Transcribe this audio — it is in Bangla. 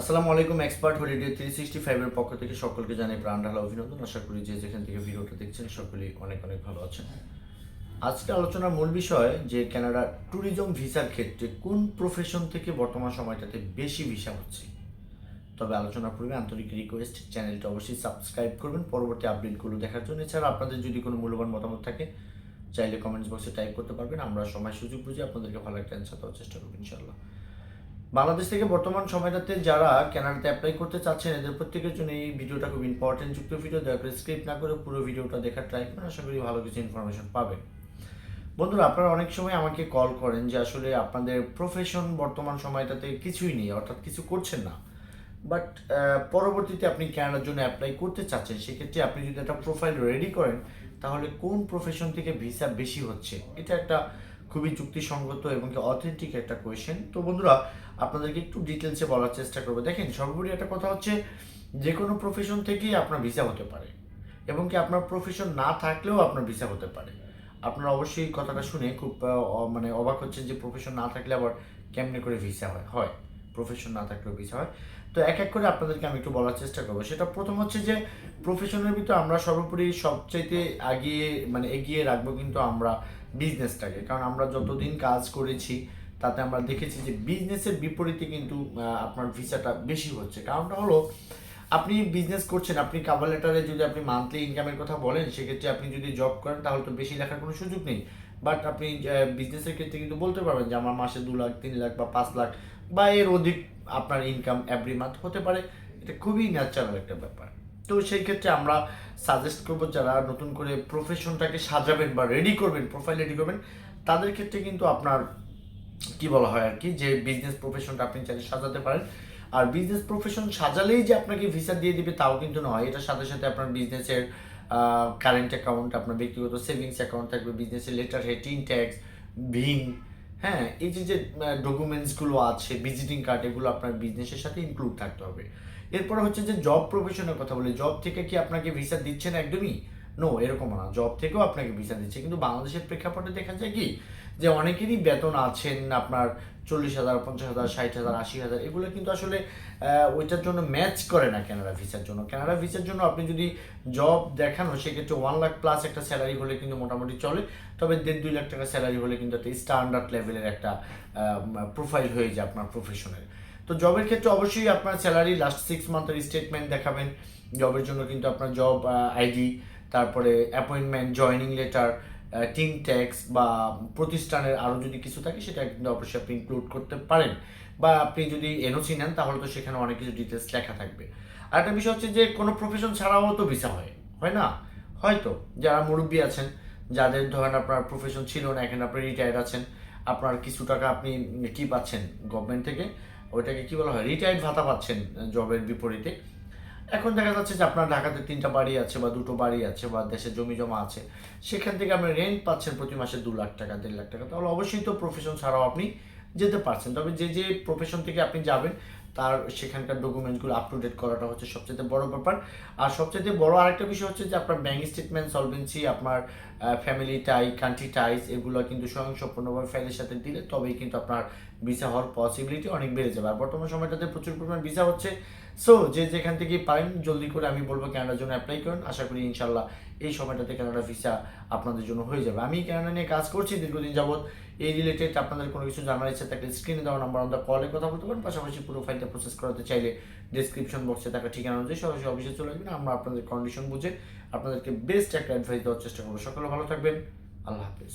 আসসালামু আলাইকুম এক্সপার্ট হলিডে থ্রি সিক্সটি ফাইভের পক্ষ থেকে সকলকে জানাই প্রাণ ঢালা অভিনন্দন। আশা করি যে যেখান থেকে ভিডিওটা দেখছেন সকলেই অনেক অনেক ভালো আছেন। আজকে আলোচনার মূল বিষয় যে কানাডা ট্যুরিজম ভিসার ক্ষেত্রে কোন প্রফেশন থেকে বর্তমান সময়টাতে বেশি ভিসা হচ্ছে। তবে আলোচনার পূর্বে আন্তরিক রিকোয়েস্ট চ্যানেলটা অবশ্যই সাবস্ক্রাইব করবেন। পরবর্তী আপডেটগুলো দেখার জন্য। এছাড়া আপনাদের যদি কোনো মূল্যবান মতামত থাকে, চাইলে কমেন্টস বক্সে টাইপ করতে পারবেন। আমরা সময় সুযোগ বুঝে আপনাদেরকে ভালো একটা অ্যান্সার দেওয়ার চেষ্টা করব ইনশাল্লাহ বাংলাদেশ থেকে বর্তমান সময়টাতে যারা কানাডাতে অ্যাপ্লাই করতে চাচ্ছেন, এদের প্রত্যেকের জন্য এই ভিডিওটা খুব ইম্পর্টেন্ট যুক্ত ভিডিও দয়া করে স্ক্রিপ্ট না করে পুরো ভিডিওটা দেখার ট্রাই করেন। আশা করি ভালো কিছু ইনফরমেশন পাবেন। বন্ধুরা, আপনারা অনেক সময় আমাকে কল করেন যে আসলে আপনাদের প্রফেশন বর্তমান সময়টাতে কিছুই নেই, অর্থাৎ কিছু করছেন না। বাট পরবর্তীতে আপনি ক্যানাডার জন্য অ্যাপ্লাই করতে চাচ্ছেন, সেক্ষেত্রে আপনি যদি একটা প্রোফাইল রেডি করেন, তাহলে কোন প্রফেশন থেকে ভিসা বেশি হচ্ছে? এটা একটা খুবই যুক্তিসঙ্গত এবং কি অথেন্টিক একটা কোয়েশ্চেন তো বন্ধুরা, আপনাদেরকে একটু ডিটেলসে বলার চেষ্টা করব। দেখেন, সর্বোপরি একটা কথা হচ্ছে যে কোনো প্রফেশন থেকেই আপনার ভিসা হতে পারে এবং কি আপনার প্রফেশন না থাকলেও আপনার ভিসা হতে পারে। আপনারা অবশ্যই কথাটা শুনে খুব মানে অবাক হচ্ছেন যে প্রফেশন না থাকলে আবার কেমনে করে ভিসা হয় হয়? প্রফেশন না থাকলেও ভিসা হয়। তো এক এক করে আপনাদেরকে আমি একটু বলার চেষ্টা করব। সেটা প্রথম হচ্ছে যে প্রফেশনের ভিতরে আমরা সর্বোপরি সবচাইতে আগিয়ে মানে এগিয়ে রাখব কিন্তু আমরা বিজনেসটাকে কারণ আমরা যতদিন কাজ করেছি, তাতে আমরা দেখেছি যে বিজনেসের বিপরীতে কিন্তু আপনার ভিসাটা বেশি হচ্ছে। কারণটা হলো, আপনি বিজনেস করছেন, আপনি কাভার লেটারে যদি আপনি মান্থলি ইনকামের কথা বলেন, সেক্ষেত্রে আপনি যদি জব করেন, তাহলে তো বেশি লেখার কোনো সুযোগ নেই। বাট আপনি বিজনেসের ক্ষেত্রে কিন্তু বলতে পারবেন যে আমার মাসে দু লাখ, তিন লাখ বা পাঁচ লাখ বা এর অধিক আপনার ইনকাম এভরি মান্থ হতে পারে। এটা খুবই ন্যাচারাল একটা ব্যাপার। তো সেই ক্ষেত্রে আমরা সাজেস্ট করব যারা নতুন করে প্রফেশনটাকে সাজাবেন বা রেডি করবেন প্রোফাইল রেডি করবেন, তাদের ক্ষেত্রে কিন্তু আপনার কি বলা হয় আর কি, যে বিজনেস প্রফেশনটা আপনি চাইলে সাজাতে পারেন। আর বিজনেস প্রফেশন সাজালেই যে আপনাকে ভিসা দিয়ে দিবে তাও কিন্তু নয়, এটার সাথে সাথে আপনার বিজনেসের কারেন্ট অ্যাকাউন্ট আপনার ব্যক্তিগত সেভিংস অ্যাকাউন্ট থাকবে বিজনেসের লেটার হেড ট্যাক্স ভিন হ্যাঁ এই যে যে ডকুমেন্টসগুলো আছে ভিজিটিং কার্ড এগুলো আপনার বিজনেসের সাথে ইনক্লুড থাকতে হবে। এরপর হচ্ছে যে জব প্রফেশনের কথা বলে। জব থেকে কি আপনাকে ভিসা দিচ্ছে না একদমই? নো এরকম না। জব থেকেও আপনাকে ভিসা দিচ্ছে। কিন্তু বাংলাদেশের প্রেক্ষাপটে দেখা যায় কি? যে অনেকেরই বেতন আছেন আপনার চল্লিশ হাজার, পঞ্চাশ হাজার, ষাট হাজার, আশি হাজার। এগুলো কিন্তু আসলে ওইটার জন্য ম্যাচ করে না কানাডা ভিসার জন্য। কানাডা ভিসার জন্য আপনি যদি জব দেখানো, সেক্ষেত্রে ওয়ান লাখ প্লাস একটা স্যালারি হলে কিন্তু মোটামুটি চলে। তবে দেড়, দুই লাখ টাকা স্যালারি হলে কিন্তু একটা স্ট্যান্ডার্ড লেভেলের একটা প্রোফাইল হয়ে যায় আপনার প্রফেশনের তো জবের ক্ষেত্রে অবশ্যই আপনার স্যালারি লাস্ট সিক্স মান্থের স্টেটমেন্ট দেখাবেন। জবের জন্য কিন্তু আপনার জব আইডি তারপরে appointment joining letter team tax বা প্রতিষ্ঠানের আরও যদি কিছু থাকে সেটা কিন্তু অবশ্যই আপনি ইনক্লুড করতে পারেন। বা আপনি যদি এনওসি নেন, তাহলে তো সেখানে অনেক কিছু ডিটেলস লেখা থাকবে। আর একটা বিষয় হচ্ছে যে কোনো প্রফেশন ছাড়াও তো ভিসা হয় হয় না? হয়তো। যারা মুরব্বী আছেন, যাদের ধরেন আপনার প্রফেশন ছিল না, এখানে আপনি রিটায়ার্ড আছেন, আপনার কিছু টাকা আপনি কি পাচ্ছেন গভর্নমেন্ট থেকে? ওইটাকে কি বলা হয় রিটায়ার্ড ভাতা পাচ্ছেন জবের বিপরীতে। এখন দেখা যাচ্ছে যে আপনার ঢাকাতে তিনটা বাড়ি আছে বা দুটো বাড়ি আছে বা দেশে জমি জমা আছে, সেখান থেকে আপনি রেন্ট পাচ্ছেন প্রতি মাসে দু লাখ টাকা, দেড় লাখ টাকা। তাহলে অবশ্যই তো প্রফেশন ছাড়াও আপনি যেতে পারছেন। তবে যে যে প্রফেশন থেকে আপনি যাবেন তার সেখানকার ডকুমেন্টগুলো আপ টু ডেট করাটা হচ্ছে সবচেয়ে বড় ব্যাপার। আর সবচেয়ে বড় আরেকটা বিষয় হচ্ছে যে, আপনার ব্যাংক স্টেটমেন্ট সলভেন্সি আপনার ফ্যামিলি টাই কান্ট্রি টাইস এগুলো কিন্তু স্বয়ংসম্পূর্ণভাবে ফাইলের সাথে দিলে তবেই কিন্তু আপনার ভিসা হওয়ার পসিবিলিটি অনেক বেড়ে যাবে। আর বর্তমান সময়টাতে প্রচুর পরিমাণ ভিসা হচ্ছে। সো যে যেখান থেকে পারেন, জলদি করে আমি বলব ক্যানাডার জন্য অ্যাপ্লাই করুন। আশা করি ইনশাল্লাহ এই সময়টাতে ক্যানাডা ভিসা আপনাদের জন্য হয়ে যাবে। আমি কানাডা নিয়ে কাজ করছি দীর্ঘদিন যাবত এই রিলেটেড আপনাদের কোনো কিছু জানার ইচ্ছা থাকলে স্ক্রিনে দেওয়া নাম্বার আমরা কলে কথা বলতে পারেন। পাশাপাশি পুরো ফাইলটা প্রসেস করাতে চাইলে ডিসক্রিপশন বক্সে থাকা ঠিকানা অনুযায়ী সরাসরি অফিসে চলে আসবেন। আমরা আপনাদের কন্ডিশন বুঝে আপনাদেরকে বেস্ট একটা অ্যাডভাইস দেওয়ার চেষ্টা করব। সকলে ভালো থাকবেন। আল্লাহ হাফিজ।